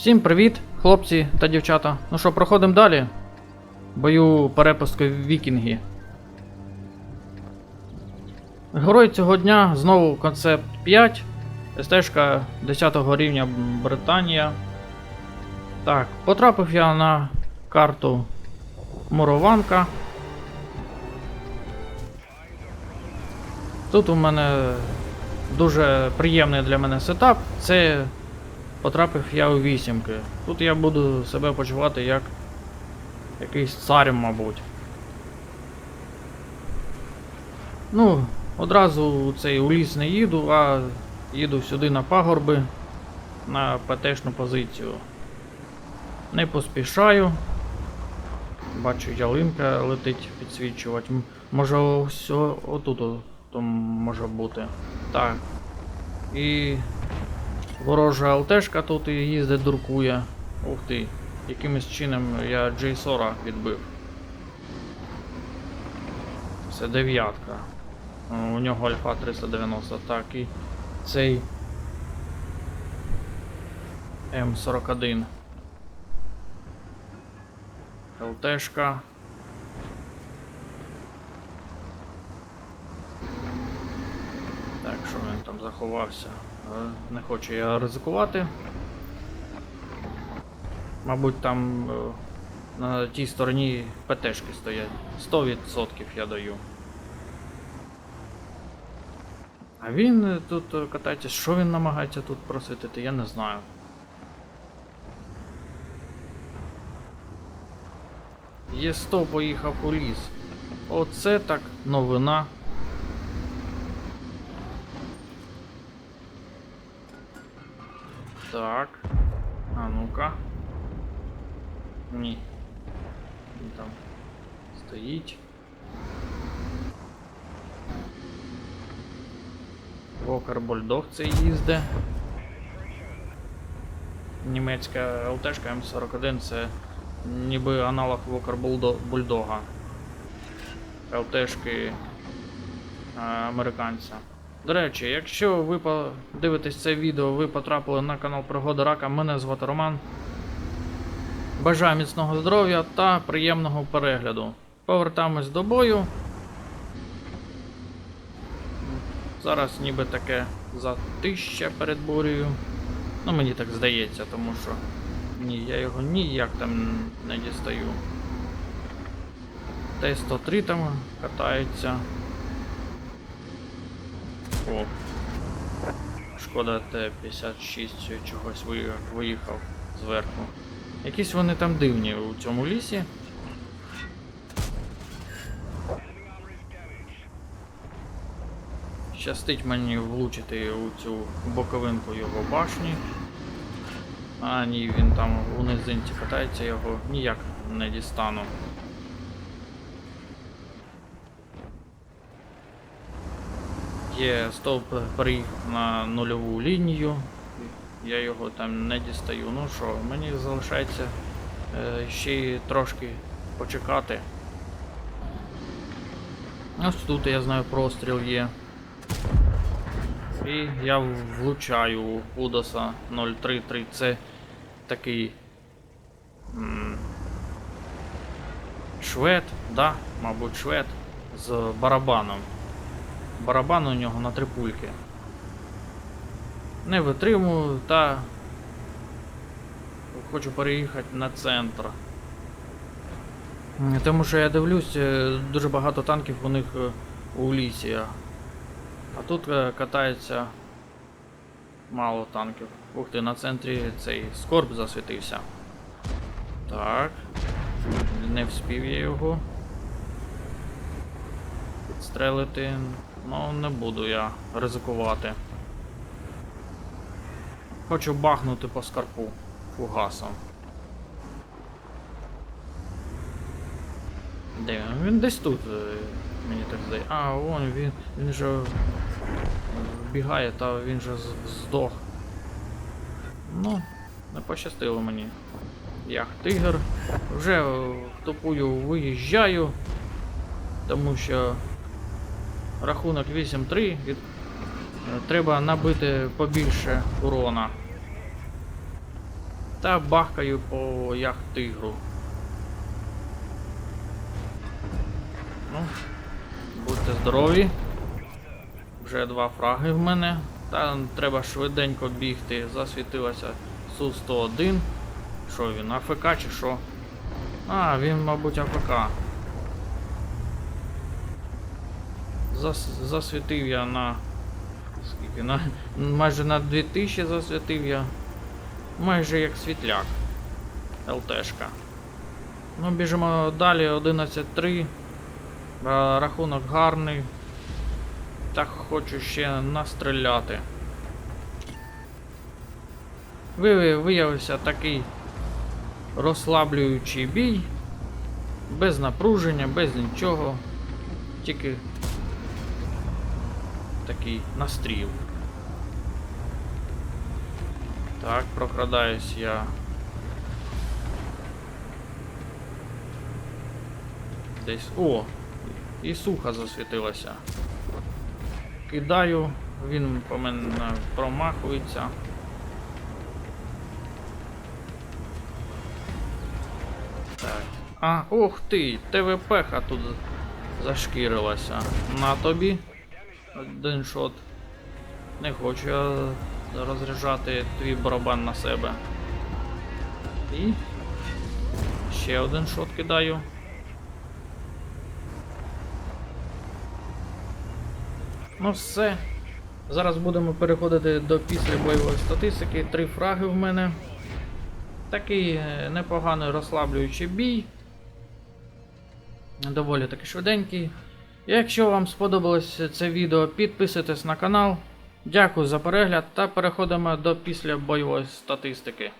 Всім привіт, хлопці та дівчата. Ну що, проходимо далі. Бою перепустки вікінги. Герой цього дня знову концепт 5. СТшка 10 рівня Британія. Так, потрапив я на карту Мурованка. Тут у мене дуже приємний для мене сетап. Це потрапив я у вісімки. Тут я буду себе почувати як якийсь цар, мабуть. Ну, одразу цей у ліс не їду, а їду сюди на пагорби на ПТшну позицію. Не поспішаю. Бачу, ялинка летить підсвічувати. Може ось о- отут о- то може бути. Так. І ворожа ЛТшка тут і їздить, дуркує. Ух ти. Якимось чином я Джейсора відбив. Це дев'ятка. У нього альфа 390, так і цей М41. ЛТшка. Так, що він там заховався? Е, Не хочу я ризикувати. Мабуть, там е, на тій стороні ПТшки стоять. 100% я даю. А він е, тут катається, що він намагається тут просвітити, я не знаю. Є 100 поїхав у ліс. Оце так новина. Так. А ну-ка. Ні. Він там стоїть. Вокер Бульдог це їзде. Німецька ЛТшка М41 це ніби аналог Вокер Бульдога. ЛТшки американця. До речі, якщо ви подивитесь це відео, ви потрапили на канал Пригода Рака, мене звати Роман. Бажаю міцного здоров'я та приємного перегляду. Повертаємось до бою. Зараз ніби таке затища перед бурею. Ну мені так здається, тому що ні, я його ніяк там не дістаю. Т-103 там катається. О. Шкода Т-56 чогось виїхав, зверху. Якісь вони там дивні у цьому лісі. Щастить мені влучити у цю боковинку його башні. А ні, він там у низинці катається, його ніяк не дістану. Є стовп приїхав на нульову лінію. Я його там не дістаю. Ну що, мені залишається е, ще трошки почекати. Ось тут я знаю простріл є. І я влучаю у Удоса 033. Це такий м, швед, да, мабуть, швед з барабаном. Барабан у нього на три пульки. Не витримую та хочу переїхати на центр. Тому що я дивлюсь, е, дуже багато танків у них е, у лісі. А тут е, катається мало танків. Ух ти, на центрі цей скорб засвітився. Так. Не вспів я його. Підстрелити. Ну, не буду я ризикувати. Хочу бахнути по скарпу фугасом. Де він? Він десь тут, е, мені так здається. А, вон він, він же е, вбігає, та він же здох. Ну, не пощастило мені. Я тигр. Вже в тупую виїжджаю, тому що рахунок 8-3 від... е, треба набити побільше урона. та бахкаю по яхт-тигру. Ну, будьте здорові. Вже два фраги в мене. Та треба швиденько бігти. Засвітилася Су-101. Що він, АФК чи що? А, він, мабуть, АФК. Зас, засвітив я на. Скільки? На, майже на 2000 засвітив я. Майже як світляк. ЛТшка. Ну, біжимо далі, 11-3. Рахунок гарний. Так хочу ще настріляти. Ви- Виявився такий розслаблюючий бій. Без напруження, без нічого. Тільки такий настріл. Так, прокрадаюсь я. Десь. О! І суха засвітилася. Кидаю, він по мене промахується. Так. А, ух ти, ТВП-ха тут зашкірилася. На тобі. Один шот. Не хочу я розряджати твій барабан на себе. І ще один шот кидаю. Ну все. Зараз будемо переходити до після бойової статистики. Три фраги в мене. Такий е, непоганий розслаблюючий бій. Доволі таки швиденький. Якщо вам сподобалось це відео, підписуйтесь на канал. Дякую за перегляд та переходимо до після бойової статистики.